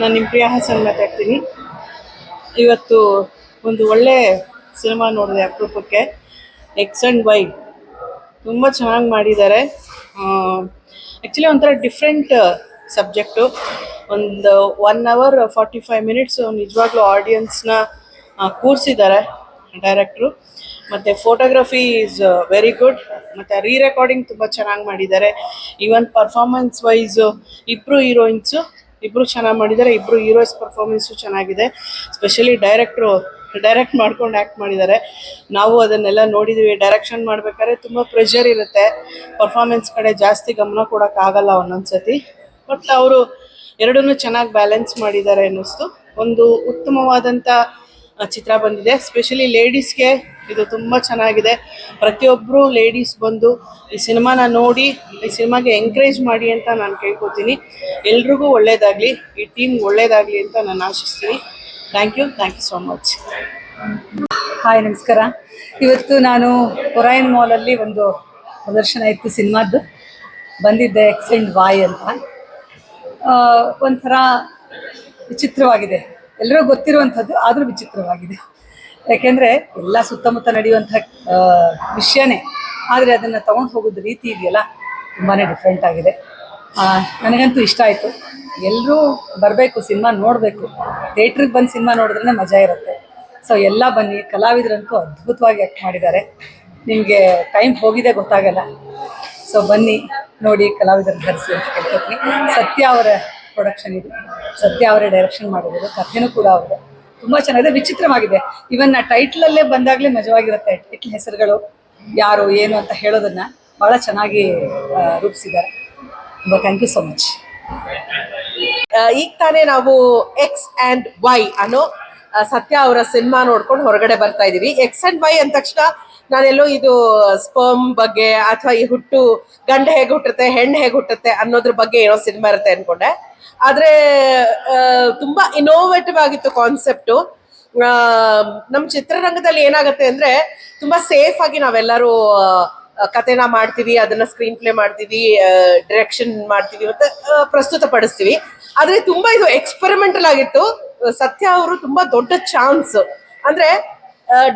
ನಾನು ನಿಮ್ಮ ಪ್ರಿಯಾ ಹಾಸನ್ ಮಾತಾಡ್ತೀನಿ. ಇವತ್ತು ಒಂದು ಒಳ್ಳೆ ಸಿನಿಮಾ ನೋಡಿದೆ ಅಪರೂಪಕ್ಕೆ. ಎಕ್ಸ್ ಆ್ಯಂಡ್ ವೈ ತುಂಬ ಚೆನ್ನಾಗಿ ಮಾಡಿದ್ದಾರೆ. ಆ್ಯಕ್ಚುಲಿ ಒಂಥರ ಡಿಫ್ರೆಂಟ್ ಸಬ್ಜೆಕ್ಟು ಒಂದು one hour forty five minutes ನಿಜವಾಗ್ಲೂ ಆಡಿಯನ್ಸ್ನ ಕೂರಿಸಿದ್ದಾರೆ ಡೈರೆಕ್ಟ್ರು ಮತ್ತು ಫೋಟೋಗ್ರಫಿ ಈಸ್ ವೆರಿ ಗುಡ್ ಮತ್ತು ರೀ ರೆಕಾರ್ಡಿಂಗ್ ತುಂಬ ಚೆನ್ನಾಗಿ ಮಾಡಿದ್ದಾರೆ. ಈವನ್ ಪರ್ಫಾರ್ಮೆನ್ಸ್ ವೈಸು ಇಬ್ಬರು ಹೀರೋಯಿನ್ಸು ಇಬ್ಬರು ಚೆನ್ನಾಗಿ ಮಾಡಿದ್ದಾರೆ, ಇಬ್ರು ಹೀರೋಸ್ ಪರ್ಫಾರ್ಮೆನ್ಸು ಚೆನ್ನಾಗಿದೆ. ಸ್ಪೆಷಲಿ ಡೈರೆಕ್ಟ್ರು ಡೈರೆಕ್ಟ್ ಮಾಡ್ಕೊಂಡು ಆ್ಯಕ್ಟ್ ಮಾಡಿದ್ದಾರೆ. ನಾವು ಅದನ್ನೆಲ್ಲ ನೋಡಿದ್ದೀವಿ ಡೈರೆಕ್ಷನ್ ಮಾಡ್ಬೇಕಾದ್ರೆ ತುಂಬ ಪ್ರೆಷರ್ ಇರುತ್ತೆ. ಪರ್ಫಾರ್ಮೆನ್ಸ್ ಕಡೆ ಜಾಸ್ತಿ ಗಮನ ಕೊಡೋಕ್ಕಾಗಲ್ಲ ಒಂದೊಂದು ಸತಿ ಬಟ್ ಅವರು ಎರಡನ್ನೂ ಚೆನ್ನಾಗಿ ಬ್ಯಾಲೆನ್ಸ್ ಮಾಡಿದ್ದಾರೆ ಅನ್ನಿಸ್ತು. ಒಂದು ಉತ್ತಮವಾದಂಥ ಚಿತ್ರ ಬಂದಿದೆ. ಸ್ಪೆಷಲಿ ಲೇಡೀಸ್ಗೆ ಇದು ತುಂಬ ಚೆನ್ನಾಗಿದೆ. ಪ್ರತಿಯೊಬ್ಬರು ಲೇಡೀಸ್ ಬಂದು ಈ ಸಿನಿಮಾನ ನೋಡಿ, ಈ ಸಿನಿಮಾಗೆ ಎಂಕರೇಜ್ ಮಾಡಿ ಅಂತ ನಾನು ಕೇಳ್ಕೊತೀನಿ. ಎಲ್ರಿಗೂ ಒಳ್ಳೇದಾಗಲಿ, ಈ ಟೀಮ್ ಒಳ್ಳೇದಾಗಲಿ ಅಂತ ನಾನು ಆಶಿಸ್ತೀನಿ. Thank you thank you so much hi ನಮಸ್ಕಾರ. ಇವತ್ತು ನಾನು ಒರಾಯನ್ ಮಾಲಲ್ಲಿ ಒಂದು ಪ್ರದರ್ಶನ ಇತ್ತು ಸಿನಿಮಾದ್ದು. ಬಂದಿದ್ದೆ ಎಕ್ಸೆಂಡ್ ವಾಯ್ ಅಂತ. ಒಂಥರ ವಿಚಿತ್ರವಾಗಿದೆ. ಎಲ್ಲರೂ ಗೊತ್ತಿರುವಂಥದ್ದು, ಆದರೂ ವಿಚಿತ್ರವಾಗಿದೆ. ಯಾಕೆಂದರೆ ಎಲ್ಲ ಸುತ್ತಮುತ್ತ ನಡೆಯುವಂಥ ವಿಷಯನೇ, ಆದರೆ ಅದನ್ನು ತಗೊಂಡು ಹೋಗೋದು ರೀತಿ ಇದೆಯಲ್ಲ ತುಂಬಾ ಡಿಫ್ರೆಂಟ್ ಆಗಿದೆ. ನನಗಂತೂ ಇಷ್ಟ ಆಯಿತು. ಎಲ್ಲರೂ ಬರಬೇಕು, ಸಿನಿಮಾ ನೋಡಬೇಕು. ಥಿಯೇಟ್ರಿಗೆ ಬಂದು ಸಿನಿಮಾ ನೋಡಿದ್ರೆ ಮಜಾ ಇರುತ್ತೆ. ಸೊ ಎಲ್ಲ ಬನ್ನಿ. ಕಲಾವಿದರಂತೂ ಅದ್ಭುತವಾಗಿ ಆ್ಯಕ್ಟ್ ಮಾಡಿದ್ದಾರೆ. ನಿಮಗೆ ಟೈಮ್ ಹೋಗಿದೆ ಗೊತ್ತಾಗಲ್ಲ. ಸೊ ಬನ್ನಿ, ನೋಡಿ ಕಲಾವಿದರು ಧರಿಸಿ ಅಂತ ಕೇಳ್ಕೊತೀನಿ. ಸತ್ಯ ಅವರ ಪ್ರೊಡಕ್ಷನ್ ಇದು. ಸತ್ಯ ಅವರೇ ಡೈರೆಕ್ಷನ್ ಮಾಡಿರೋದು, ಕಥೆನೂ ಕೂಡ ಅವ್ರದ್ದು ತುಂಬ ಚೆನ್ನಾಗಿದೆ, ವಿಚಿತ್ರವಾಗಿದೆ. ಇವನ್ ಟೈಟ್ಲಲ್ಲೇ ಬಂದಾಗ್ಲೇ ಮಜವಾಗಿರುತ್ತೆ ಟೈಟ್ಲ್ ಹೆಸರುಗಳು, ಯಾರು, ಏನು ಅಂತ ಹೇಳೋದನ್ನ ಬಹಳ ಚೆನ್ನಾಗಿ ರೂಪಿಸಿದ್ದಾರೆ. ತುಂಬ ಥ್ಯಾಂಕ್ ಯು ಸೊ ಮಚ್ ಈಗ ತಾನೇ ನಾವು ಎಕ್ಸ್ ಅಂಡ್ ವೈ ಅನ್ನೋ ಸತ್ಯ ಅವರ ಸಿನಿಮಾ ನೋಡ್ಕೊಂಡು ಹೊರಗಡೆ ಬರ್ತಾ ಇದೀವಿ. ಎಕ್ಸ್ ಅಂಡ್ ವೈ ಅಂದ ತಕ್ಷಣ ನಾನೆಲ್ಲೋ ಇದು ಸ್ಪರ್ಮ್ ಬಗ್ಗೆ ಅಥವಾ ಈ ಹುಟ್ಟು, ಗಂಡ ಹೇಗೆ ಹುಟ್ಟುತ್ತೆ, ಹೆಣ್ಣು ಹೇಗೆ ಹುಟ್ಟುತ್ತೆ ಅನ್ನೋದ್ರ ಬಗ್ಗೆ ಏನೋ ಸಿನಿಮಾ ಇರುತ್ತೆ ಅನ್ಕೊಂಡೆ. ಆದ್ರೆ ತುಂಬಾ ಇನೋವೇಟಿವ್ ಆಗಿತ್ತು ಕಾನ್ಸೆಪ್ಟು ನಮ್ಮ ಚಿತ್ರರಂಗದಲ್ಲಿ ಏನಾಗುತ್ತೆ ಅಂದ್ರೆ ತುಂಬಾ ಸೇಫ್ ಆಗಿ ನಾವೆಲ್ಲರೂ ಕಥೆನ ಮಾಡ್ತೀವಿ, ಅದನ್ನ ಸ್ಕ್ರೀನ್ ಪ್ಲೇ ಮಾಡ್ತೀವಿ ಡೈರೆಕ್ಷನ್ ಮಾಡ್ತೀವಿ ಮತ್ತೆ ಪ್ರಸ್ತುತ ಪಡಿಸ್ತೀವಿ ಆದ್ರೆ ತುಂಬಾ ಇದು ಎಕ್ಸ್ಪೆರಿಮೆಂಟಲ್ ಆಗಿತ್ತು. ಸತ್ಯ ಅವರು ತುಂಬಾ ದೊಡ್ಡ ಚಾನ್ಸ್. ಅಂದ್ರೆ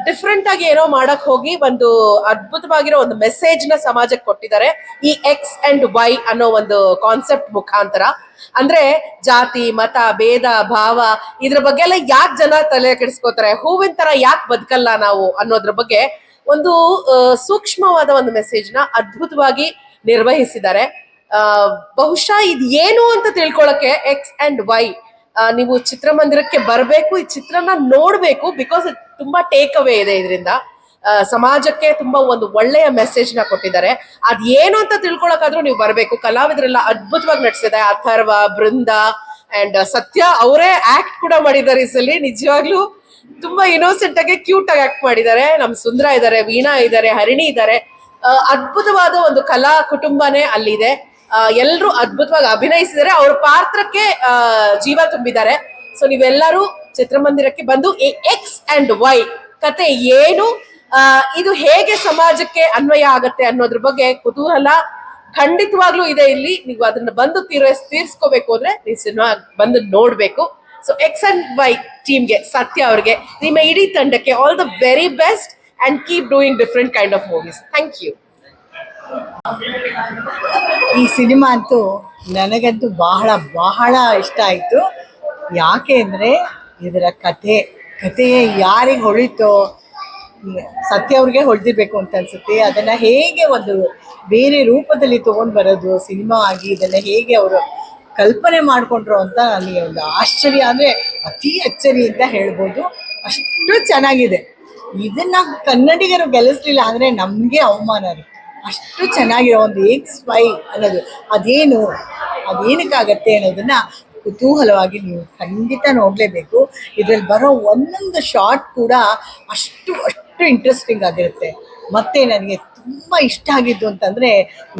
ಡಿಫ್ರೆಂಟ್ ಆಗಿ ಏನೋ ಮಾಡಕ್ ಹೋಗಿ ಒಂದು ಅದ್ಭುತವಾಗಿರೋ ಒಂದು ಮೆಸೇಜ್ನ ಸಮಾಜಕ್ಕೆ ಕೊಟ್ಟಿದ್ದಾರೆ. ಈ ಎಕ್ಸ್ ಅಂಡ್ ವೈ ಅನ್ನೋ ಒಂದು ಕಾನ್ಸೆಪ್ಟ್ ಮುಖಾಂತರ. ಅಂದ್ರೆ, ಜಾತಿ, ಮತ, ಭೇದ, ಭಾವ ಇದ್ರ ಬಗ್ಗೆ ಎಲ್ಲ ಯಾಕೆ ಜನ ತಲೆ ಕೆಡಿಸ್ಕೋತಾರೆ? ಹೂವಿನ ತರ ಯಾಕೆ ಬದುಕಲ್ಲ ನಾವು ಅನ್ನೋದ್ರ ಬಗ್ಗೆ ಒಂದು ಸೂಕ್ಷ್ಮವಾದ ಒಂದು ಮೆಸೇಜ್ನ ಅದ್ಭುತವಾಗಿ ನಿರ್ವಹಿಸಿದ್ದಾರೆ. ಬಹುಶಃ ಇದು ಏನು ಅಂತ ತಿಳ್ಕೊಳಕ್ಕೆ ಎಕ್ಸ್ ಅಂಡ್ ವೈ ನೀವು ಚಿತ್ರಮಂದಿರಕ್ಕೆ ಬರಬೇಕು, ಈ ಚಿತ್ರನ ನೋಡಬೇಕು ಬಿಕಾಸ್ ತುಂಬಾ ಟೇಕ್ ಅವೇ ಇದೆ ಇದರಿಂದ. ಸಮಾಜಕ್ಕೆ ತುಂಬಾ ಒಂದು ಒಳ್ಳೆಯ ಮೆಸೇಜ್ನ ಕೊಟ್ಟಿದ್ದಾರೆ. ಅದ್ ಏನು ಅಂತ ತಿಳ್ಕೊಳಕಾದ್ರೂ ನೀವು ಬರಬೇಕು. ಕಲಾವಿದರೆಲ್ಲ ಅದ್ಭುತವಾಗಿ ನಟಿಸಿದೆ ಅಥರ್ವ, ಬೃಂದ ಅಂಡ್ ಸತ್ಯ ಅವರೇ ಆಕ್ಟ್ ಕೂಡ ಮಾಡಿದ್ದಾರೆ ಈ ಸಲ. ನಿಜವಾಗ್ಲೂ ತುಂಬಾ ಇನ್ನೋಸೆಂಟ್ ಆಗಿ ಕ್ಯೂಟ್ ಆಗಿ ಆಕ್ಟ್ ಮಾಡಿದ್ದಾರೆ. ನಮ್ ಸುಂದರ ಇದ್ದಾರೆ, ವೀಣಾ ಇದ್ದಾರೆ, ಹರಿಣಿ ಇದ್ದಾರೆ. ಅದ್ಭುತವಾದ ಒಂದು ಕಲಾ ಕುಟುಂಬನೇ ಅಲ್ಲಿದೆ. ಎಲ್ಲರೂ ಅದ್ಭುತವಾಗಿ ಅಭಿನಯಿಸಿದರೆ ಅವ್ರ ಪಾತ್ರಕ್ಕೆ ಜೀವ ತುಂಬಿದ್ದಾರೆ. ಸೊ ನೀವೆಲ್ಲರೂ ಚಿತ್ರಮಂದಿರಕ್ಕೆ ಬಂದು ಎಕ್ಸ್ ಅಂಡ್ ವೈ ಕತೆ ಏನು ಇದು ಹೇಗೆ ಸಮಾಜಕ್ಕೆ ಅನ್ವಯ ಆಗತ್ತೆ ಅನ್ನೋದ್ರ ಬಗ್ಗೆ ಕುತೂಹಲ ಖಂಡಿತವಾಗ್ಲೂ ಇದೆ ಇಲ್ಲಿ. ನೀವು ಅದನ್ನ ಬಂದು ತೀರ್ಸ್ ತೀರ್ಸ್ಕೋಬೇಕು ಅಂದ್ರೆ ನೀವು ಸಿನಿಮಾ ಬಂದು ನೋಡ್ಬೇಕು. ಸೊ ಎಕ್ಸ್ ಅಂಡ್ ವೈ ಟೀಮ್ಗೆ ಸತ್ಯ ಅವ್ರಿಗೆ, ನಿಮ್ಮ ಇಡೀ ತಂಡಕ್ಕೆ all the very best and keep doing different kind of movies thank you ಈ ಸಿನಿಮಾ ಅಂತೂ ನನಗಂತೂ ಬಹಳ ಬಹಳ ಇಷ್ಟ ಆಯಿತು. ಯಾಕೆ ಅಂದರೆ ಇದರ ಕತೆ ಕತೆಯೇ ಯಾರಿಗೆ ಹೊಳಿತೋ, ಸತ್ಯ ಅವ್ರಿಗೆ ಹೊಳ್ದಿರ್ಬೇಕು ಅಂತ ಅನ್ಸುತ್ತೆ. ಅದನ್ನು ಹೇಗೆ ಒಂದು ಬೇರೆ ರೂಪದಲ್ಲಿ ತೊಗೊಂಡು ಬರೋದು, ಸಿನಿಮಾ ಆಗಿ ಇದನ್ನು ಹೇಗೆ ಅವರು ಕಲ್ಪನೆ ಮಾಡಿಕೊಂಡ್ರು ಅಂತ ನನಗೆ ಒಂದು ಆಶ್ಚರ್ಯ ಅಂದರೆ ಅತಿ ಅಚ್ಚರಿ ಅಂತ ಹೇಳ್ಬೋದು. ಅಷ್ಟು ಚೆನ್ನಾಗಿದೆ. ಇದನ್ನು ಕನ್ನಡಿಗರು ಗೆಲ್ಲಿಸ್ಲಿಲ್ಲ ಅಂದರೆ ನಮಗೆ ಅವಮಾನ ರೀ ಅಷ್ಟು ಚೆನ್ನಾಗಿರೋ ಒಂದು ಎಕ್ಸ್ ವೈ ಅನ್ನೋದು. ಅದೇನು, ಅದೇನಕ್ಕಾಗತ್ತೆ ಅನ್ನೋದನ್ನ ಕುತೂಹಲವಾಗಿ ನೀವು ಖಂಡಿತ ನೋಡಲೇಬೇಕು. ಇದರಲ್ಲಿ ಬರೋ ಒಂದೊಂದು ಶಾರ್ಟ್ ಕೂಡ ಅಷ್ಟು ಅಷ್ಟು ಇಂಟ್ರೆಸ್ಟಿಂಗ್ ಆಗಿರುತ್ತೆ. ಮತ್ತೆ ನನಗೆ ತುಂಬ ಇಷ್ಟ ಆಗಿದ್ದು ಅಂತಂದರೆ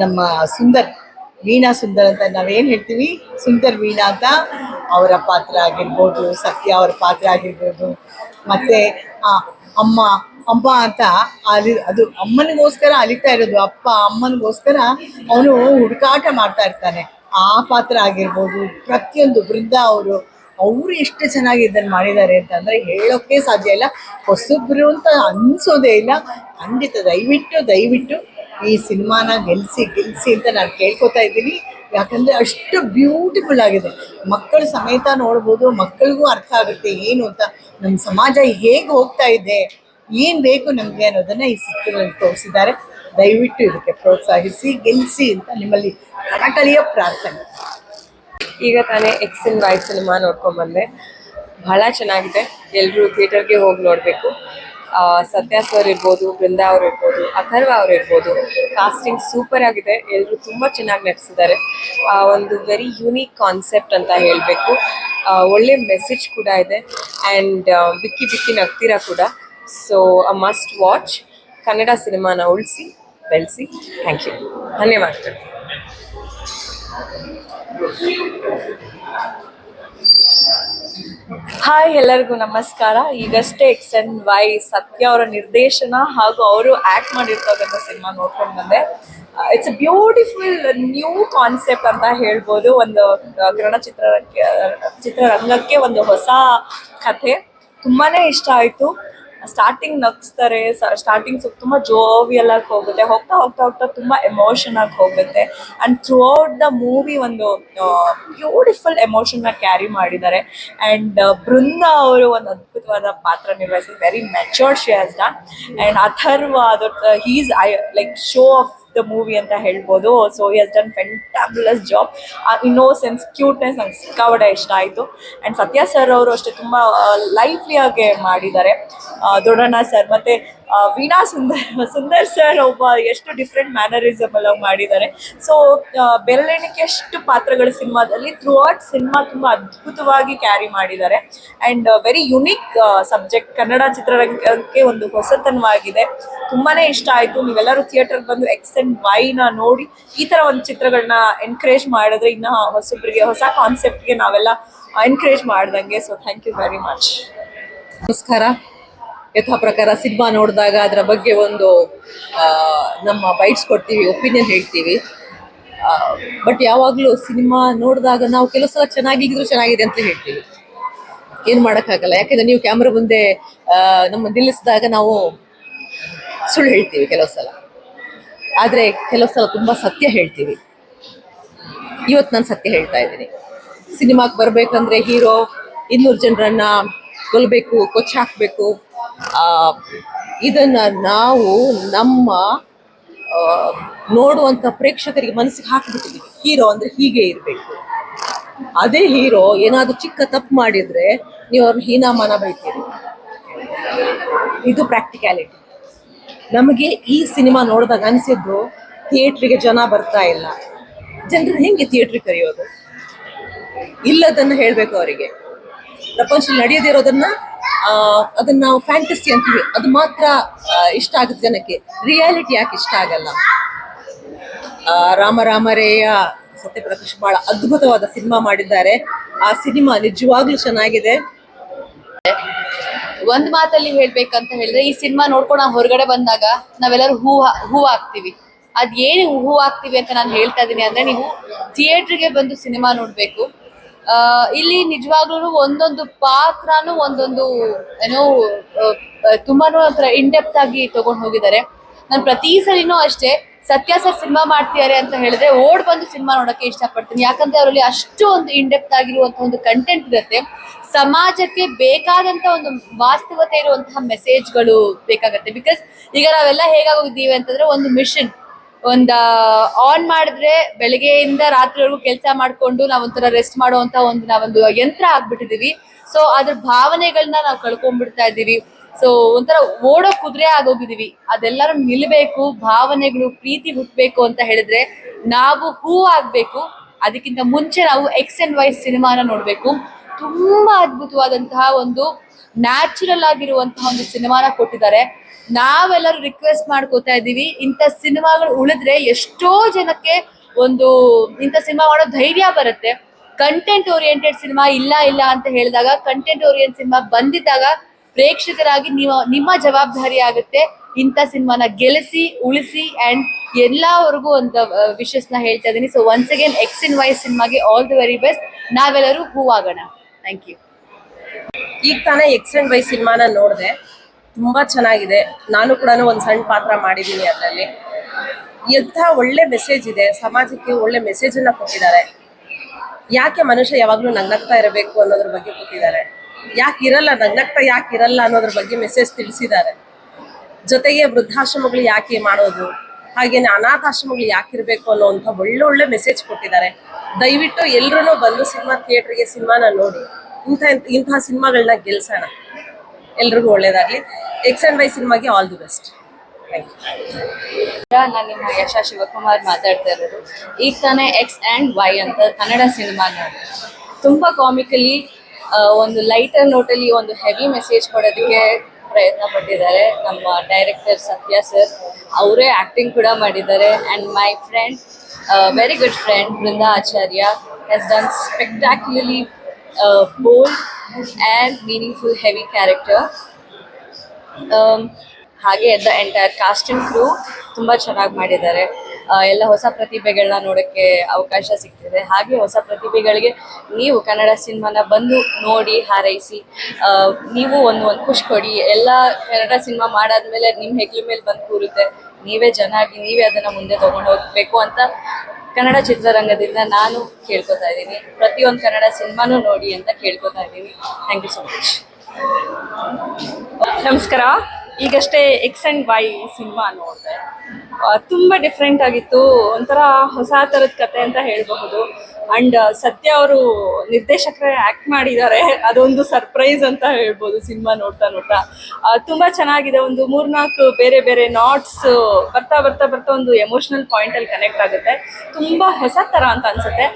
ನಮ್ಮ ಸುಂದರ್, ವೀಣಾ ಸುಂದರ್ ಅಂತ ನಾವೇನು ಹೇಳ್ತೀವಿ? ಸುಂದರ್ ವೀಣಾ ಅಂತ ಅವರ ಪಾತ್ರ ಆಗಿರ್ಬೋದು, ಸತ್ಯ ಅವರ ಪಾತ್ರ ಆಗಿರ್ಬೋದು. ಮತ್ತು ಅಮ್ಮ ಅಮ್ಮ ಅಂತ ಅಲ್ಲಿ ಅದು ಅಮ್ಮನಿಗೋಸ್ಕರ ಅಲಿತಾ ಇರೋದು. ಅಪ್ಪ, ಅಮ್ಮನಿಗೋಸ್ಕರ ಅವನು ಹುಡುಕಾಟ ಮಾಡ್ತಾ ಇರ್ತಾನೆ. ಆ ಪಾತ್ರ ಆಗಿರ್ಬೋದು, ಪ್ರತಿಯೊಂದು ಬೃಂದ ಅವರು ಅವರು ಎಷ್ಟು ಚೆನ್ನಾಗಿ ಇದನ್ನು ಮಾಡಿದ್ದಾರೆ ಅಂತಂದರೆ ಹೇಳೋಕ್ಕೆ ಸಾಧ್ಯ ಇಲ್ಲ. ಹೊಸಬ್ರು ಅಂತ ಅನಿಸೋದೇ ಇಲ್ಲ. ಖಂಡಿತ ದಯವಿಟ್ಟು ದಯವಿಟ್ಟು ಈ ಸಿನಿಮಾನ ಗೆಲ್ಲಿಸಿ ಗೆಲ್ಲಿಸಿ ಅಂತ ನಾನು ಕೇಳ್ಕೊತಾ ಇದ್ದೀನಿ. ಯಾಕಂದರೆ ಅಷ್ಟು ಬ್ಯೂಟಿಫುಲ್ ಆಗಿದೆ. ಮಕ್ಕಳು ಸಮೇತ ನೋಡ್ಬೋದು, ಮಕ್ಕಳಿಗೂ ಅರ್ಥ ಆಗುತ್ತೆ ಏನು ಅಂತ. ನಮ್ಮ ಸಮಾಜ ಹೇಗೆ ಹೋಗ್ತಾ ಇದೆ, ಏನು ಬೇಕು ನಮಗೆ ಅನ್ನೋದನ್ನ ಈ ಚಿತ್ರದಲ್ಲಿ ತೋರಿಸಿದ್ದಾರೆ. ದಯವಿಟ್ಟು ಇದಕ್ಕೆ ಪ್ರೋತ್ಸಾಹಿಸಿ ಗೆಲ್ಲಿಸಿ ಅಂತ ನಿಮ್ಮಲ್ಲಿ ಕಳಕಳಿಯ ಪ್ರಾರ್ಥನೆ. ಈಗ ತಾನೇ ಎಕ್ಸ್ ಇನ್ ವೈ ಸಿನಿಮಾ ನೋಡ್ಕೊಂಡ್ಬಂದೆ ಬಹಳ ಚೆನ್ನಾಗಿದೆ. ಎಲ್ಲರೂ ಥಿಯೇಟರ್ಗೆ ಹೋಗಿ ನೋಡಬೇಕು. ಸತ್ಯ ಸರ್ ಇರ್ಬೋದು ಬೃಂದಾ ಅವ್ರು ಇರ್ಬೋದು, ಅಥರ್ವ ಅವ್ರು ಇರ್ಬೋದು ಕಾಸ್ಟಿಂಗ್ ಸೂಪರ್ ಆಗಿದೆ. ಎಲ್ಲರೂ ತುಂಬ ಚೆನ್ನಾಗಿ ನಟಿಸಿದ್ದಾರೆ. ಒಂದು ವೆರಿ ಯುನೀಕ್ ಕಾನ್ಸೆಪ್ಟ್ ಅಂತ ಹೇಳಬೇಕು. ಒಳ್ಳೆ ಮೆಸೇಜ್ ಕೂಡ ಇದೆ. ಆ್ಯಂಡ್ ಬಿಕ್ಕಿ ಬಿಕ್ಕಿ ನಗ್ತೀರಾ ಕೂಡ. So a must watch Kannada ಸಿನಿಮಾನ ಉಳಿಸಿ, ಬೆಳೆಸಿ. ಥ್ಯಾಂಕ್ ಯು ಧನ್ಯವಾದಗಳು. ಹಾಯ್ ಎಲ್ಲರಿಗೂ ನಮಸ್ಕಾರ. ಈಗಷ್ಟೇ ಎಕ್ಸ್ ಎನ್ ವೈ ಸತ್ಯ ಅವರ ನಿರ್ದೇಶನ ಹಾಗೂ ಅವರು ಆಕ್ಟ್ ಮಾಡಿರ್ತಕ್ಕಂಥ ಸಿನಿಮಾ ನೋಡ್ಕೊಂಡು ಬಂದೆ. It's a beautiful new concept ಅಂತ ಹೇಳ್ಬೋದು. ಒಂದು ಕಿರಣ ಚಿತ್ರರಂಗಕ್ಕೆ ಚಿತ್ರರಂಗಕ್ಕೆ ಒಂದು ಹೊಸ ಕಥೆ. ತುಂಬಾನೇ ಇಷ್ಟ ಆಯಿತು. ಸ್ಟಾರ್ಟಿಂಗ್ ನಗ್ಸ್ತಾರೆ ಸ್ಟಾರ್ಟಿಂಗ್ ಸ್ವಲ್ಪ ತುಂಬ ಜೋವಿಯಲ್ ಆಗಿ ಹೋಗುತ್ತೆ, ಹೋಗ್ತಾ ಹೋಗ್ತಾ ಹೋಗ್ತಾ ತುಂಬ ಎಮೋಷನ್ ಆಗಿ ಹೋಗುತ್ತೆ. And throughout the movie ಒಂದು ಬ್ಯೂಟಿಫುಲ್ ಎಮೋಷನ್ನ ಕ್ಯಾರಿ ಮಾಡಿದ್ದಾರೆ. ಆ್ಯಂಡ್ ಬೃಂದ ಅವರು ಒಂದು ಅದ್ಭುತವಾದ ಪಾತ್ರ ನಿರ್ವಹಿಸಿ very matured she has done and Atharva ಅದರ he's I like show of the movie ಅಂತ ಹೇಳ್ಬೋದು. So has done fantabulous job innocence cuteness ನಂಗೆ ಸಿಕ್ಕಾವಡೆ ಇಷ್ಟ ಆಯಿತು. ಆ್ಯಂಡ್ ಸತ್ಯ ಸರ್ ಅವರು ಅಷ್ಟೇ ತುಂಬ ಲೈಫ್ಲಿಯಾಗಿ ಮಾಡಿದ್ದಾರೆ. ಆ, ದೊಡ್ಡಣ್ಣ ಸರ್ ಮತ್ತು ವೀಣಾ ಸುಂದರ್ ಸುಂದರ್ ಸರ್ ಒಬ್ಬ ಎಷ್ಟು ಡಿಫ್ರೆಂಟ್ ಮ್ಯಾನರಿಸಮ್ ಎಲ್ಲ ಮಾಡಿದ್ದಾರೆ ಸೊ ಬೆರಳೆಣಿಕೆ ಎಷ್ಟು ಪಾತ್ರಗಳು ಸಿನಿಮಾದಲ್ಲಿ ಥ್ರೂ ಔಟ್ ಸಿನಿಮಾ ತುಂಬ ಅದ್ಭುತವಾಗಿ ಕ್ಯಾರಿ ಮಾಡಿದ್ದಾರೆ and very unique subject Kannada ಚಿತ್ರರಂಗಕ್ಕೆ ಒಂದು ಹೊಸತನವಾಗಿದೆ. ತುಂಬಾ ಇಷ್ಟ ಆಯಿತು. ನೀವೆಲ್ಲರೂ ಥಿಯೇಟರ್ಗೆ ಬಂದು ಎಕ್ಸ್ ಆ್ಯಂಡ್ ವೈನ ನೋಡಿ ಈ ಥರ ಒಂದು ಚಿತ್ರಗಳನ್ನ ಎನ್ಕರೇಜ್ ಮಾಡಿದ್ರೆ ಇನ್ನು ಹೊಸಬ್ರಿಗೆ, ಹೊಸ ಕಾನ್ಸೆಪ್ಟ್ಗೆ ನಾವೆಲ್ಲ ಎನ್ಕರೇಜ್ ಮಾಡ್ದಂಗೆ. So thank you very much ನಮಸ್ಕಾರ. ಯಥಾ ಪ್ರಕಾರ ಸಿನಿಮಾ ನೋಡಿದಾಗ ಅದರ ಬಗ್ಗೆ ಒಂದು ನಮ್ಮ ಬೈಟ್ಸ್ ಕೊಡ್ತೀವಿ, ಒಪಿನಿಯನ್ ಹೇಳ್ತೀವಿ. ಬಟ್ ಯಾವಾಗಲೂ ಸಿನಿಮಾ ನೋಡಿದಾಗ ನಾವು ಕೆಲವು ಸಲ ಚೆನ್ನಾಗಿದ್ರು ಚೆನ್ನಾಗಿದೆ ಅಂತ ಹೇಳ್ತೀವಿ. ಏನು ಮಾಡೋಕ್ಕಾಗಲ್ಲ. ಯಾಕೆಂದ್ರೆ ನೀವು ಕ್ಯಾಮ್ರಾ ಮುಂದೆ ನಮ್ಮ ನಿಲ್ಲಿಸಿದಾಗ ನಾವು ಸುಳ್ಳು ಹೇಳ್ತೀವಿ ಕೆಲವು ಸಲ. ಆದರೆ ಕೆಲವು ಸಲ ತುಂಬ ಸತ್ಯ ಹೇಳ್ತೀವಿ. ಇವತ್ತು ನಾನು ಸತ್ಯ ಹೇಳ್ತಾ ಇದ್ದೀನಿ. ಸಿನಿಮಾಗೆ ಬರಬೇಕಂದ್ರೆ ಹೀರೋ, ಇನ್ನೂರು ಜನರನ್ನ ಕೊಲ್ಲಬೇಕು ಕೊಚ್ಚಿ ಹಾಕಬೇಕು. ಇದನ್ನ ನಾವು ನಮ್ಮ ನೋಡುವಂಥ ಪ್ರೇಕ್ಷಕರಿಗೆ ಮನಸ್ಸಿಗೆ ಹಾಕಿಬಿಟ್ಟಿದ್ದೀವಿ ಹೀರೋ ಅಂದ್ರೆ ಹೀಗೆ ಇರಬೇಕು. ಅದೇ ಹೀರೋ ಏನಾದರೂ ಚಿಕ್ಕ ತಪ್ಪು ಮಾಡಿದ್ರೆ ನೀವು ಅವ್ರನ್ನ ಹೀನಾಮಾನ ಬೈತೀರಿ. ಇದು ಪ್ರಾಕ್ಟಿಕ್ಯಾಲಿಟಿ ನಮಗೆ ಈ ಸಿನಿಮಾ ನೋಡಿದಾಗ ಅನಿಸಿದ್ದು ಥಿಯೇಟ್ರಿಗೆ ಜನ ಬರ್ತಾ ಇಲ್ಲ. ಜನರು ಹೆಂಗೆ ಥಿಯೇಟ್ರಿಗೆ ಕರೆಯೋದು? ಇಲ್ಲದನ್ನು ಹೇಳಬೇಕು ಅವರಿಗೆ. ಪ್ರಪಂಚ ನಡೆಯದಿರೋದನ್ನು ಅದನ್ನ ನಾವು ಫ್ಯಾಂಟಸಿ ಅಂತೀವಿ. ಅದು ಮಾತ್ರ ಇಷ್ಟ ಆಗುತ್ತೆ ಜನಕ್ಕೆ. ರಿಯಾಲಿಟಿ ಯಾಕೆ ಇಷ್ಟ ಆಗಲ್ಲ? ರಾಮ ರಾಮರೇಯ, ಸತ್ಯಪ್ರಕಾಶ್ ಬಹಳ ಅದ್ಭುತವಾದ ಸಿನಿಮಾ ಮಾಡಿದ್ದಾರೆ. ಆ ಸಿನಿಮಾ ನಿಜವಾಗ್ಲೂ ಚೆನ್ನಾಗಿದೆ. ಒಂದ್ ಮಾತಲ್ಲಿ ಹೇಳ್ಬೇಕಂತ ಹೇಳಿದ್ರೆ, ಈ ಸಿನಿಮಾ ನೋಡ್ಕೊಂಡು ಹೊರಗಡೆ ಬಂದಾಗ ನಾವೆಲ್ಲರೂ ಹೂ ಹೂ ಹಾಕ್ತಿವಿ ಅದ್ ಏನು ಹೂ ಹಾಕ್ತಿವಿ ಅಂತ ನಾನು ಹೇಳ್ತಾ ಇದೀನಿ ಅಂದ್ರೆ, ನೀವು ಥಿಯೇಟ್ರಿಗೆ ಬಂದು ಸಿನಿಮಾ ನೋಡ್ಬೇಕು. ಇಲ್ಲಿ ನಿಜವಾಗ್ಲೂ ಒಂದೊಂದು ಪಾತ್ರನೂ ಒಂದೊಂದು ಏನೋ ತುಂಬಾನು ಒಂಥರ ಇಂಡೆಪ್ತ್ ಆಗಿ ತಗೊಂಡು ಹೋಗಿದ್ದಾರೆ. ನಾನು ಪ್ರತಿ ಸಲಿನೂ ಅಷ್ಟೇ, ಸತ್ಯ ಸರ್ ಸಿನಿಮಾ ಮಾಡ್ತಿದ್ದಾರೆ ಅಂತ ಹೇಳಿದ್ರೆ ಓಡ್ ಬಂದು ಸಿನಿಮಾ ನೋಡಕ್ಕೆ ಇಷ್ಟಪಡ್ತೀನಿ. ಯಾಕಂದ್ರೆ ಅವರಲ್ಲಿ ಅಷ್ಟು ಒಂದು ಇಂಡೆಪ್ತ್ ಆಗಿರುವಂತಹ ಒಂದು ಕಂಟೆಂಟ್ ಇರುತ್ತೆ. ಸಮಾಜಕ್ಕೆ ಬೇಕಾದಂತ ಒಂದು ವಾಸ್ತವತೆ ಇರುವಂತಹ ಮೆಸೇಜ್ಗಳು ಬೇಕಾಗತ್ತೆ. ಬಿಕಾಸ್ ಈಗ ನಾವೆಲ್ಲ ಹೇಗಾಗೋಗಿದ್ದೀವಿ ಅಂತಂದ್ರೆ ಒಂದು ಮಿಷನ್ ಒಂದ ಆನ್ ಮಾಡಿದ್ರೆ ಬೆಳಗ್ಗೆಯಿಂದ ರಾತ್ರಿವರೆಗೂ ಕೆಲಸ ಮಾಡ್ಕೊಂಡು ನಾವ್ ಒಂಥರ ರೆಸ್ಟ್ ಮಾಡುವಂತ ಒಂದು ನಾವೊಂದು ಯಂತ್ರ ಆಗ್ಬಿಟ್ಟಿದೀವಿ. ಸೊ ಅದ್ರ ಭಾವನೆಗಳನ್ನ ನಾವು ಕಳ್ಕೊಂಡ್ಬಿಡ್ತಾ ಇದೀವಿ ಸೊ ಒಂಥರ ಓಡೋ ಕುದುರೆ ಆಗೋಗಿದೀವಿ. ಅದೆಲ್ಲರೂ ನಿಲ್ಬೇಕು, ಭಾವನೆಗಳು, ಪ್ರೀತಿ ಹುಟ್ಟಬೇಕು ಅಂತ ಹೇಳಿದ್ರೆ ನಾವು ಹೂ ಆಗ್ಬೇಕು. ಅದಕ್ಕಿಂತ ಮುಂಚೆ ನಾವು ಎಕ್ಸ್ ಅಂಡ್ ವೈ ಸಿನಿಮಾನ ನೋಡಬೇಕು. ತುಂಬಾ ಅದ್ಭುತವಾದಂತಹ ಒಂದು ನ್ಯಾಚುರಲ್ ಆಗಿರುವಂತಹ ಒಂದು ಸಿನಿಮಾನ ಕೊಟ್ಟಿದ್ದಾರೆ. ನಾವೆಲ್ಲರೂ ರಿಕ್ವೆಸ್ಟ್ ಮಾಡ್ಕೋತಾ ಇದೀವಿ ಇಂಥ ಸಿನಿಮಾಗಳು ಉಳಿದ್ರೆ ಎಷ್ಟೋ ಜನಕ್ಕೆ ಒಂದು ಇಂಥ ಸಿನಿಮಾ ಮಾಡೋ ಧೈರ್ಯ ಬರುತ್ತೆ. ಕಂಟೆಂಟ್ ಓರಿಯೆಂಟೆಡ್ ಸಿನಿಮಾ ಇಲ್ಲ ಇಲ್ಲ ಅಂತ ಹೇಳಿದಾಗ ಕಂಟೆಂಟ್ ಓರಿಯೆಂಟ್ ಸಿನಿಮಾ ಬಂದಿದ್ದಾಗ ಪ್ರೇಕ್ಷಕರಾಗಿ ನಿಮ್ಮ ನಿಮ್ಮ ಜವಾಬ್ದಾರಿ ಆಗುತ್ತೆ. ಇಂಥ ಸಿನಿಮಾನ ಗೆಲ್ಲಿಸಿ, ಉಳಿಸಿ ಅಂಡ್ ಎಲ್ಲವರೆಗೂ ಒಂದು ವಿಶಸ್ನ ಹೇಳ್ತಾ ಇದ್ದೀನಿ. So once again X in Y ಸಿನಿಮಾಗೆ ಆಲ್ ದಿ ವೆರಿ ಬೆಸ್ಟ್ ನಾವೆಲ್ಲರೂ ಹೂವಾಗೋಣ. ಥ್ಯಾಂಕ್ ಯು ಈಗ ತಾನೇ ಎಕ್ಸ್ ಅಂಡ್ ವೈ ಸಿನಿಮಾನ ನೋಡಿದೆ. ತುಂಬಾ ಚೆನ್ನಾಗಿದೆ. ನಾನು ಕೂಡ ಒಂದು ಸಣ್ಣ ಪಾತ್ರ ಮಾಡಿದ್ದೀನಿ ಅದರಲ್ಲಿ. ಎಂಥ ಒಳ್ಳೆ ಮೆಸೇಜ್ ಇದೆ. ಸಮಾಜಕ್ಕೆ ಒಳ್ಳೆ ಮೆಸೇಜ್ ಅನ್ನ ಕೊಟ್ಟಿದ್ದಾರೆ. ಯಾಕೆ ಮನುಷ್ಯ ಯಾವಾಗಲೂ ನಗ್ನಗ್ತಾ ಇರಬೇಕು ಅನ್ನೋದ್ರ ಬಗ್ಗೆ ಕೊಟ್ಟಿದ್ದಾರೆ. ಯಾಕೆ ಇರಲ್ಲ, ನಗ್ನಗ್ತಾ ಯಾಕೆ ಇರಲ್ಲ ಅನ್ನೋದ್ರ ಬಗ್ಗೆ ಮೆಸೇಜ್ ತಿಳಿಸಿದ್ದಾರೆ. ಜೊತೆಗೆ ವೃದ್ಧಾಶ್ರಮಗಳು ಯಾಕೆ ಮಾಡೋದು? ಹಾಗೇನೆ ಅನಾಥಾಶ್ರಮಗಳು ಯಾಕೆ ಇರಬೇಕು ಅಂತ ಒಳ್ಳೆ ಒಳ್ಳೆ ಮೆಸೇಜ್ ಕೊಟ್ಟಿದ್ದಾರೆ. ದಯವಿಟ್ಟು ಎಲ್ಲರೂ ಬಂದು ಸಿನಿಮಾ ಥಿಯೇಟ್ರಿಗೆ ಸಿನಿಮಾನ ನೋಡಿ. ಇಂಥ ಇಂತಹ ಸಿನಿಮಾಗಳನ್ನ ಗೆಲ್ಸೋಣ. ಎಲ್ರಿಗೂ ಒಳ್ಳೇದಾಗ್ಲಿ. ಎಕ್ಸ್ ಅಂಡ್ ವೈ ಸಿನಿಮಾಗೆ ಆಲ್ ದಿ ಬೆಸ್ಟ್ ನಾನು ನಿಮ್ಮ ಯಶಾ ಶಿವಕುಮಾರ್ ಮಾತಾಡ್ತಾ ಇರೋದು. ಈಗ ತಾನೇ ಎಕ್ಸ್ ಆ್ಯಂಡ್ ವೈ ಅಂತ ಕನ್ನಡ ಸಿನಿಮಾ ನೋಡಿ ತುಂಬ ಕಾಮಿಕಲಿ ಒಂದು ಲೈಟರ್ ನೋಟಲ್ಲಿ ಒಂದು ಹೆವಿ ಮೆಸೇಜ್ ಕೊಡೋದಕ್ಕೆ ಪ್ರಯತ್ನ ಪಟ್ಟಿದ್ದಾರೆ ನಮ್ಮ ಡೈರೆಕ್ಟರ್ ಸತ್ಯ ಸರ್ ಅವರೇ ಆ್ಯಕ್ಟಿಂಗ್ ಕೂಡ ಮಾಡಿದ್ದಾರೆ. And my friend very good friend Brinda Acharya has done spectacularly bold and meaningful heavy character ಹಾಗೆ the entire cast and crew ತುಂಬ ಚೆನ್ನಾಗಿ ಮಾಡಿದ್ದಾರೆ. ಎಲ್ಲ ಹೊಸ ಪ್ರತಿಭೆಗಳನ್ನ ನೋಡೋಕ್ಕೆ ಅವಕಾಶ ಸಿಗ್ತಿದೆ. ಹಾಗೆ ಹೊಸ ಪ್ರತಿಭೆಗಳಿಗೆ ನೀವು ಕನ್ನಡ ಸಿನಿಮಾನ ಬಂದು ನೋಡಿ ಹಾರೈಸಿ ಆ, ನೀವು ಒಂದು ಒಂದು ಖುಷಿ ಕೊಡಿ. ಎಲ್ಲ ಕನ್ನಡ ಸಿನಿಮಾ ಮಾಡಾದ್ಮೇಲೆ ನಿಮ್ಮ ಹೆಗ್ಲ ಮೇಲೆ ಬಂದು ಕೂರುತ್ತೆ. ನೀವೇ ಚೆನ್ನಾಗಿ ನೀವೇ ಅದನ್ನು ಮುಂದೆ ತೊಗೊಂಡು ಹೋಗಬೇಕು ಅಂತ ಕನ್ನಡ ಚಿತ್ರರಂಗದಿಂದ ನಾನು ಕೇಳ್ಕೊತಾ ಇದ್ದೀನಿ. ಪ್ರತಿಯೊಂದು ಕನ್ನಡ ಸಿನಿಮಾನೂ ನೋಡಿ ಅಂತ ಕೇಳ್ಕೊತಾ ಇದ್ದೀನಿ. ಥ್ಯಾಂಕ್ ಯು ಸೊ ಮಚ್ ನಮಸ್ಕಾರ. ಈಗಷ್ಟೇ ಎಕ್ಸ್ ಆ್ಯಂಡ್ ವೈ ಸಿನಿಮಾ ನೋಡಿದೆ. ತುಂಬ ಡಿಫ್ರೆಂಟ್ ಆಗಿತ್ತು. ಒಂಥರ ಹೊಸ ಥರದ ಕತೆ ಅಂತ ಹೇಳಬಹುದು. ಅಂಡ್ ಸತ್ಯ ಅವರು ನಿರ್ದೇಶಕರೇ ಆಕ್ಟ್ ಮಾಡಿದ್ದಾರೆ. ಅದೊಂದು ಸರ್ಪ್ರೈಸ್ ಅಂತ ಹೇಳ್ಬೋದು ಸಿನಿಮಾ ನೋಡ್ತಾ ನೋಡ್ತಾ. ತುಂಬಾ ಚೆನ್ನಾಗಿದೆ. ಒಂದು ಮೂರ್ನಾಲ್ಕು ಬೇರೆ ಬೇರೆ ನಾಟ್ಸ್ ಬರ್ತಾ ಬರ್ತಾ ಬರ್ತಾ ಒಂದು ಎಮೋಷನಲ್ ಪಾಯಿಂಟ್ ಅಲ್ಲಿ ಕನೆಕ್ಟ್ ಆಗುತ್ತೆ. ತುಂಬಾ ಹೊಸ ತರ ಅಂತ ಅನ್ಸುತ್ತೆ.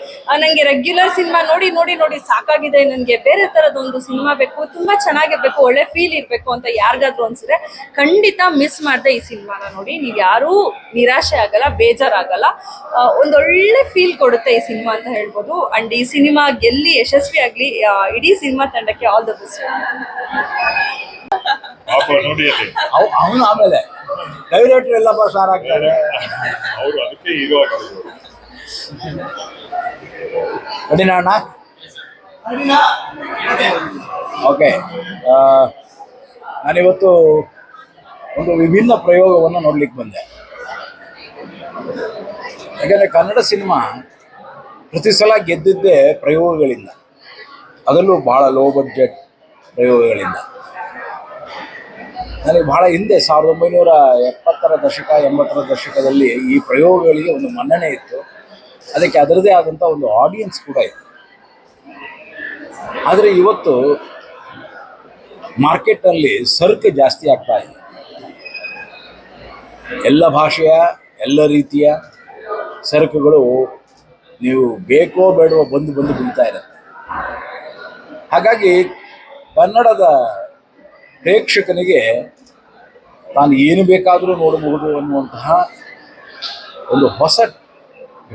ನನಗೆ ರೆಗ್ಯುಲರ್ ಸಿನಿಮಾ ನೋಡಿ ನೋಡಿ ನೋಡಿ ಸಾಕಾಗಿದೆ. ನನಗೆ ಬೇರೆ ಥರದೊಂದು ಸಿನಿಮಾ ಬೇಕು, ತುಂಬಾ ಚೆನ್ನಾಗಿರ್ಬೇಕು ಒಳ್ಳೆ ಫೀಲ್ ಇರಬೇಕು ಅಂತ ಯಾರಿಗಾದ್ರೂ ಅನ್ಸಿದ್ರೆ ಖಂಡಿತ ಮಿಸ್ ಮಾಡ್ದೆ ಈ ಸಿನಿಮಾನ ನೋಡಿ. ನೀವು ಯಾರೂ ನಿರಾಶೆ ಆಗಲ್ಲ, ಬೇಜಾರಾಗಲ್ಲ. ಒಂದೊಳ್ಳೆ ಫೀಲ್ ಕೊಡುತ್ತೆ ಈ ಸಿನಿಮಾ ಅಂತ ಹೇಳ್ಬೋದು. ಅಂಡ್ ಈ ಸಿನಿಮಾ ಗೆಲ್ಲಿ ಯಶಸ್ವಿ ಆಗಲಿ ಇಡೀ ಸಿನಿಮಾ ತಂಡಕ್ಕೆ ಆಲ್ ದ ಬೆಸ್ಟ್ ಅವನು ಆಮೇಲೆ. ಡೈರೆಕ್ಟರ್ ಎಲ್ಲಪ್ಪ ಸಾರ್ ಆಗ್ತಾರೆ. ಅವರು ಅದಕ್ಕೆ ಹೀರೋ ಆಗಿರೋದು. ನಡೀನ ಅಣ್ಣ? ಓಕೆ ನಾನಿವತ್ತು ಒಂದು ವಿಭಿನ್ನ ಪ್ರಯೋಗವನ್ನು ನೋಡ್ಲಿಕ್ಕೆ ಬಂದೆ. ಯಾಕಂದರೆ ಕನ್ನಡ ಸಿನಿಮಾ ಪ್ರತಿ ಸಲ ಗೆದ್ದಿದ್ದೇ ಪ್ರಯೋಗಗಳಿಂದ. ಅದರಲ್ಲೂ ಬಹಳ ಲೋ ಬಡ್ಜೆಟ್ ಪ್ರಯೋಗಗಳಿಂದ. ನನಗೆ ಬಹಳ ಹಿಂದೆ ಸಾವಿರದ ಒಂಬೈನೂರ ಎಪ್ಪತ್ತರ ದಶಕ, ಎಂಬತ್ತರ ದಶಕದಲ್ಲಿ ಈ ಪ್ರಯೋಗಗಳಿಗೆ ಒಂದು ಮನ್ನಣೆ ಇತ್ತು. ಅದಕ್ಕೆ ಅದರದೇ ಆದಂಥ ಒಂದು ಆಡಿಯನ್ಸ್ ಕೂಡ ಇತ್ತು. ಆದರೆ ಇವತ್ತು ಮಾರ್ಕೆಟ್ನಲ್ಲಿ ಸರ್ಕ್ ಜಾಸ್ತಿ ಆಗ್ತಾ ಇದೆ. ಎಲ್ಲ ಭಾಷೆಯ, ಎಲ್ಲ ರೀತಿಯ ಸರಕುಗಳು ನೀವು ಬೇಕೋ ಬೇಡವೋ ಬಂದು ಬಂದು ಬೀಳ್ತಾ ಇರುತ್ತೆ. ಹಾಗಾಗಿ ಕನ್ನಡದ ಪ್ರೇಕ್ಷಕನಿಗೆ ತಾನು ಏನು ಬೇಕಾದರೂ ನೋಡಬಹುದು ಅನ್ನುವಂತಹ ಒಂದು ಹೊಸ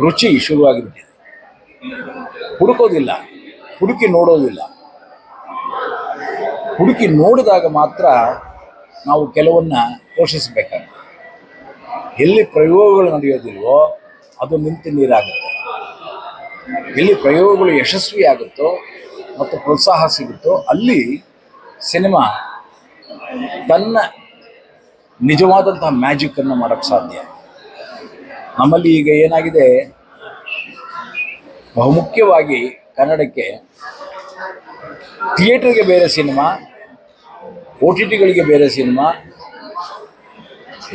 ರುಚಿ ಶುರುವಾಗಿಬಿಟ್ಟಿದೆ. ಹುಡುಕೋದಿಲ್ಲ, ಹುಡುಕಿ ನೋಡೋದಿಲ್ಲ. ಹುಡುಕಿ ನೋಡಿದಾಗ ಮಾತ್ರ ನಾವು ಕೆಲವನ್ನ ಯೋಚಿಸಬೇಕಾಗ್ತದೆ ಎಲ್ಲಿ ಪ್ರಯೋಗಗಳು ನಡೆಯೋದಿಲ್ವೋ ಅದು ನಿಂತು ನೀರಾಗುತ್ತೆ. ಎಲ್ಲಿ ಪ್ರಯೋಗಗಳು ಯಶಸ್ವಿ ಆಗುತ್ತೋ ಮತ್ತು ಪ್ರೋತ್ಸಾಹ ಸಿಗುತ್ತೋ ಅಲ್ಲಿ ಸಿನಿಮಾ ತನ್ನ ನಿಜವಾದಂತಹ ಮ್ಯಾಜಿಕ್ಕನ್ನು ಮಾಡೋಕ್ಕೆ ಸಾಧ್ಯ. ನಮ್ಮಲ್ಲಿ ಈಗ ಏನಾಗಿದೆ? ಬಹುಮುಖ್ಯವಾಗಿ ಕನ್ನಡಕ್ಕೆ ಥಿಯೇಟರ್ಗೆ ಬೇರೆ ಸಿನಿಮಾ, ಓ ಟಿ ಟಿಗಳಿಗೆ ಬೇರೆ ಸಿನಿಮಾ,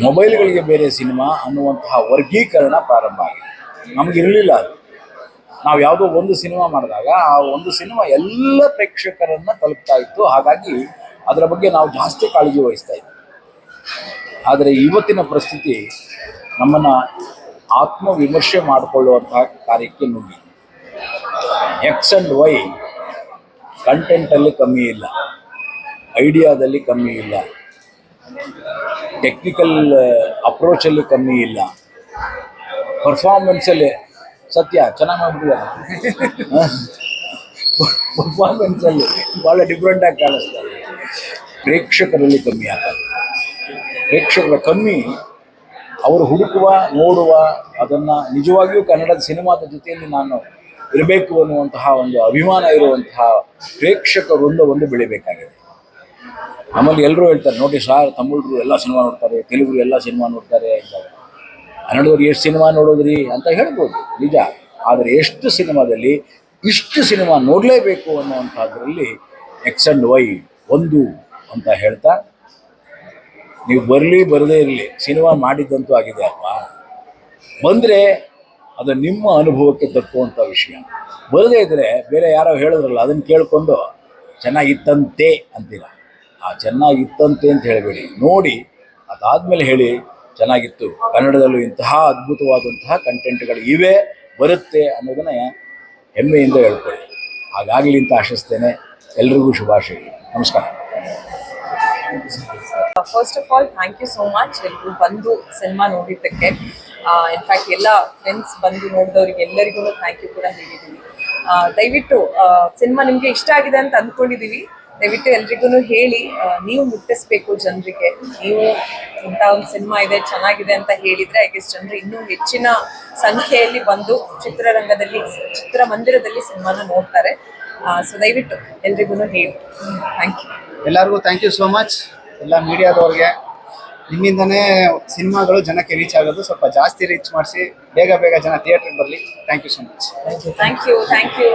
ಮೊಬೈಲ್ಗಳಿಗೆ ಬೇರೆ ಸಿನಿಮಾ ಅನ್ನುವಂತಹ ವರ್ಗೀಕರಣ ಪ್ರಾರಂಭ ಆಗಿದೆ. ನಮಗಿರಲಿಲ್ಲ ಅದು. ನಾವು ಯಾವುದೋ ಒಂದು ಸಿನಿಮಾ ಮಾಡಿದಾಗ ಆ ಒಂದು ಸಿನಿಮಾ ಎಲ್ಲ ಪ್ರೇಕ್ಷಕರನ್ನು ತಲುಪ್ತಾ ಇತ್ತು. ಹಾಗಾಗಿ ಅದರ ಬಗ್ಗೆ ನಾವು ಜಾಸ್ತಿ ಕಾಳಜಿ ವಹಿಸ್ತಾ ಇದ್ವಿ. ಆದರೆ ಇವತ್ತಿನ ಪರಿಸ್ಥಿತಿ ನಮ್ಮನ್ನು ಆತ್ಮವಿಮರ್ಶೆ ಮಾಡಿಕೊಳ್ಳುವಂತಹ ಕಾರ್ಯಕ್ಕೆ ನುಗ್ಗಿ. ಎಕ್ಸ್ ಆ್ಯಂಡ್ ವೈ ಕಂಟೆಂಟಲ್ಲಿ ಕಮ್ಮಿ ಇಲ್ಲ. ಐಡಿಯಾದಲ್ಲಿ ಕಮ್ಮಿ ಇಲ್ಲ. ಟೆಕ್ನಿಕಲ್ ಅಪ್ರೋಚಲ್ಲಿ ಕಮ್ಮಿ ಇಲ್ಲ. ಪರ್ಫಾರ್ಮೆನ್ಸಲ್ಲಿ ಸತ್ಯ, ಚೆನ್ನಾಗಿ ಮಾಡ್ಬಿಟ್ಟಿದ್ದಾರೆ ಪರ್ಫಾರ್ಮೆನ್ಸಲ್ಲಿ ಭಾಳ ಡಿಫ್ರೆಂಟಾಗಿ ಕಾಣಿಸ್ತಾರೆ ಪ್ರೇಕ್ಷಕರಲ್ಲಿ ಕಮ್ಮಿ ಆಗ್ತದೆ ಪ್ರೇಕ್ಷಕರ ಕಮ್ಮಿ, ಅವರು ಹುಡುಕುವ, ನೋಡುವ, ಅದನ್ನು ನಿಜವಾಗಿಯೂ ಕನ್ನಡದ ಸಿನಿಮಾದ ಜೊತೆಯಲ್ಲಿ ನಾನು ಇರಬೇಕು ಅನ್ನುವಂತಹ ಒಂದು ಅಭಿಮಾನ ಇರುವಂತಹ ಪ್ರೇಕ್ಷಕ ಒಂದು ಬೆಳಿಬೇಕಾಗಿದೆ. ನಮ್ಮಲ್ಲಿ ಎಲ್ಲರೂ ಹೇಳ್ತಾರೆ, ನೋಡಿ ಸಾರ್ ತಮಿಳರು ಎಲ್ಲ ಸಿನಿಮಾ ನೋಡ್ತಾರೆ, ತೆಲುಗು ಎಲ್ಲ ಸಿನಿಮಾ ನೋಡ್ತಾರೆ ಅಂತಾರೆ ಕನ್ನಡದವ್ರು ಎಷ್ಟು ಸಿನಿಮಾ ನೋಡೋದ್ರಿ ಅಂತ ಹೇಳ್ಬೋದು, ನಿಜ. ಆದರೆ ಎಷ್ಟು ಸಿನಿಮಾದಲ್ಲಿ ಇಷ್ಟು ಸಿನಿಮಾ ನೋಡಲೇಬೇಕು ಅನ್ನುವಂಥದ್ರಲ್ಲಿ ಎಕ್ಸ್ ಆ್ಯಂಡ್ ವೈ ಒಂದು ಅಂತ ಹೇಳ್ತಾ, ನೀವು ಬರಲಿ ಬರದೇ ಇರಲಿ, ಸಿನಿಮಾ ಮಾಡಿದ್ದಂತೂ ಆಗಿದೆ ಅಲ್ವಾ? ಬಂದರೆ ಅದು ನಿಮ್ಮ ಅನುಭವಕ್ಕೆ ದಕ್ಕುವಂಥ ವಿಷಯ. ಬರದೇ ಇದ್ದರೆ ಬೇರೆ ಯಾರೋ ಹೇಳಿದ್ರಲ್ಲ, ಅದನ್ನು ಕೇಳಿಕೊಂಡು ಚೆನ್ನಾಗಿತ್ತಂತೆ ಅಂತೀರ? ಆ ಚೆನ್ನಾಗಿತ್ತಂತೆ ಅಂತ ಹೇಳಬೇಡಿ. ನೋಡಿ, ಅದಾದಮೇಲೆ ಹೇಳಿ ಚೆನ್ನಾಗಿತ್ತು. ಕನ್ನಡದಲ್ಲೂ ಇಂತಹ ಅದ್ಭುತವಾದಂತಹ ಕಂಟೆಂಟ್ಗಳು ಇವೆ ಬರುತ್ತೆ ಅನ್ನೋದನ್ನ ಹೆಮ್ಮೆಯಿಂದ ಹೇಳ್ಕೊಳ್ಳಿ. ಹಾಗಾಗಲಿ ಅಂತ ಆಶಿಸ್ತೇನೆ. ಎಲ್ರಿಗೂ ಶುಭಾಶಯ. ನಮಸ್ಕಾರ. First of all thank you so much ಎಲ್ರು ಬಂದು ಸಿನಿಮಾ ನೋಡಿದ್ದಕ್ಕೆ. ಇನ್ಫ್ಯಾಕ್ಟ್ ಎಲ್ಲ ಫ್ರೆಂಡ್ಸ್ ಬಂದು ನೋಡಿದವ್ರಿಗೆ ಎಲ್ಲರಿಗೂ ಥ್ಯಾಂಕ್ ಯು ಕೂಡ ಹೇಳಿದ್ದೀನಿ. ಆ, ದಯವಿಟ್ಟು ಸಿನಿಮಾ ನಿಮಗೆ ಇಷ್ಟ ಆಗಿದೆ ಅಂತ ಅಂದ್ಕೊಂಡಿದ್ದೀವಿ ದಯವಿಟ್ಟು ಎಲ್ರಿಗೂ ಹೇಳಿ ನೀವು ಮುಟ್ಟಿಸ್ಬೇಕು ಜನರಿಗೆ. ನೀವು ಇಂಥ ಒಂದು ಸಿನಿಮಾ ಇದೆ ಚೆನ್ನಾಗಿದೆ ಅಂತ ಹೇಳಿದ್ರೆ ಐ ಗೆಸ್ ಜನರು ಇನ್ನೂ ಹೆಚ್ಚಿನ ಸಂಖ್ಯೆಯಲ್ಲಿ ಬಂದು ಚಿತ್ರರಂಗದಲ್ಲಿ ಚಿತ್ರಮಂದಿರದಲ್ಲಿ ಸಿನಿಮಾನ ನೋಡ್ತಾರೆ. ಸೊ ದಯವಿಟ್ಟು ಎಲ್ರಿಗೂ ಹೇಳಿ. ಥ್ಯಾಂಕ್ ಯು ಎಲ್ಲರಿಗೂ ಥ್ಯಾಂಕ್ ಯು ಸೋ ಮಚ್ ಎಲ್ಲ ಮೀಡಿಯಾದವ್ರಿಗೆ. ನಿಮ್ಮಿಂದನೇ ಸಿನಿಮಾಗಳು ಜನಕ್ಕೆ ರೀಚ್ ಆಗೋದು ಸ್ವಲ್ಪ ಜಾಸ್ತಿ ರೀಚ್ ಮಾಡಿಸಿ ಬೇಗ ಬೇಗ ಜನ ಥಿಯೇಟ್ರಿಗೆ ಬರಲಿ. Thank you so much thank you thank you.